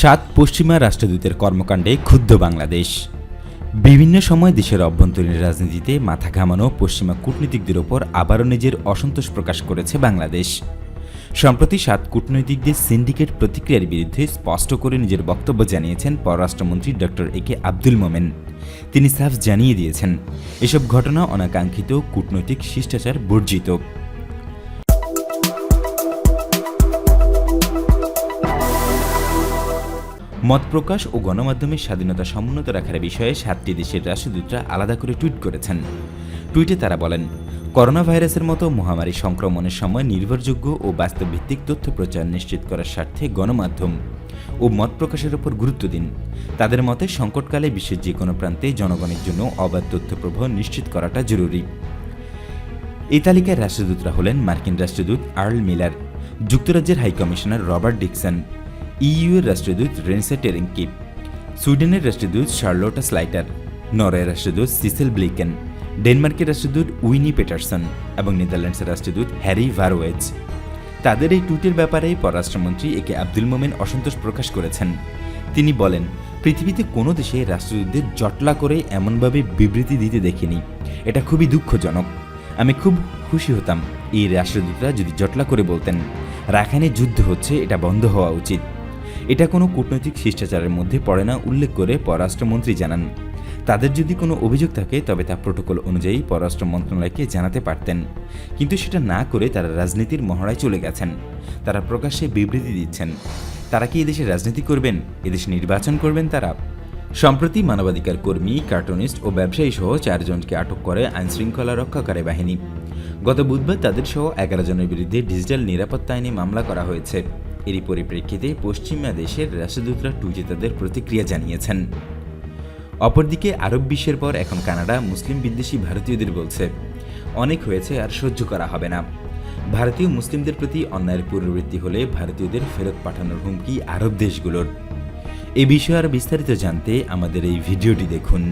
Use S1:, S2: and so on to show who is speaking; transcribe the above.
S1: সাত পশ্চিমা রাষ্ট্রদূতের কর্মকাণ্ডে ক্ষুব্ধ বাংলাদেশ। বিভিন্ন সময় দেশের অভ্যন্তরীণ রাজনীতিতে মাথা ঘামানো পশ্চিমা কূটনীতিকদের ওপর আবারও নিজের অসন্তোষ প্রকাশ করেছে বাংলাদেশ। সম্প্রতি সাত কূটনৈতিকদের সিন্ডিকেট প্রতিক্রিয়ার বিরুদ্ধে স্পষ্ট করে নিজের বক্তব্য জানিয়েছেন পররাষ্ট্রমন্ত্রী ডক্টর এ কে আব্দুল মোমেন। তিনি সাফ জানিয়ে দিয়েছেন, এসব ঘটনা অনাকাঙ্ক্ষিত কূটনৈতিক শিষ্টাচার বর্জিত। মত প্রকাশ ও গণমাধ্যমের স্বাধীনতা সমুন্নত রাখার বিষয়ে সাতটি দেশের রাষ্ট্রদূতরা আলাদা করে টুইট করেছেন। টুইটে তারা বলেন করোনা ভাইরাসের মতো মহামারী সংক্রমণের সময় নির্ভরযোগ্য ও বাস্তবভিত্তিক তথ্য প্রচার নিশ্চিত করার স্বার্থে গণমাধ্যম ও মত প্রকাশের ওপর গুরুত্ব দিন। তাদের মতে সংকটকালে বিশ্বের যে কোনো প্রান্তে জনগণের জন্য অবাধ তথ্য প্রবাহ নিশ্চিত করাটা জরুরি। এই তালিকায় রাষ্ট্রদূতরা হলেন মার্কিন রাষ্ট্রদূত আর্ল মিলার, যুক্তরাজ্যের high commissioner Robert Dickson EU এর রাষ্ট্রদূত রেন্সে টেরেঙ্কিপ সুইডেনের রাষ্ট্রদূত শার্লোটা স্লাইটার, নরওয়ের রাষ্ট্রদূত সিসেল ব্লিকেন, ডেনমার্কের রাষ্ট্রদূত উইনি পেটারসন এবং নেদারল্যান্ডসের রাষ্ট্রদূত হ্যারি ভারওয়েজ তাদের এই টুইটের ব্যাপারে পররাষ্ট্রমন্ত্রী একে আব্দুল মোমেন অসন্তোষ প্রকাশ করেছেন। তিনি বলেন, পৃথিবীতে কোনো দেশে রাষ্ট্রদূতদের জটলা করে এমনভাবে বিবৃতি দিতে দেখিনি। এটা খুবই দুঃখজনক। আমি খুব খুশি হতাম এই রাষ্ট্রদূতরা যদি জটলা করে বলতেন। রাখাইনে যুদ্ধ হচ্ছে, এটা বন্ধ হওয়া উচিত। এটা কোনো কূটনৈতিক শিষ্টাচারের মধ্যে পড়ে না, উল্লেখ করে পররাষ্ট্রমন্ত্রী জানান। তাদের যদি কোনো অভিযোগ থাকে, তবে তা প্রোটোকল অনুযায়ী পররাষ্ট্র মন্ত্রণালয়কে জানাতে পারতেন। কিন্তু সেটা না করে তারা রাজনীতির মহড়ায় চলে গেছেন। তারা প্রকাশ্যে বিবৃতি দিচ্ছেন। তারা কি এদেশে রাজনীতি করবেন? এদেশে নির্বাচন করবেন তারা? সম্প্রতি মানবাধিকার কর্মী, কার্টুনিস্ট ও ব্যবসায়ী সহ চারজনকে আটক করে আইনশৃঙ্খলা রক্ষাকারী বাহিনী। গত বুধবার তাদের সহ এগারো জনের বিরুদ্ধে ডিজিটাল নিরাপত্তা আইনে মামলা করা হয়েছে। এরই পরিপ্রেক্ষিতে পশ্চিমা দেশের রাষ্ট্রদূতরা টুইটে তাদের প্রতিক্রিয়া জানিয়েছেন। অপরদিকে আরব বিশ্বের পর এখন কানাডা মুসলিম বিদ্বেষী ভারতীয়দের বলছে, অনেক হয়েছে আর সহ্য করা হবে না। ভারতীয় মুসলিমদের প্রতি অন্যায়ের পুনরাবৃত্তি হলে ভারতীয়দের ফেরত পাঠানোর হুমকি আরব দেশগুলোর। এ বিষয়ে আরও বিস্তারিত জানতে আমাদের এই ভিডিওটি দেখুন।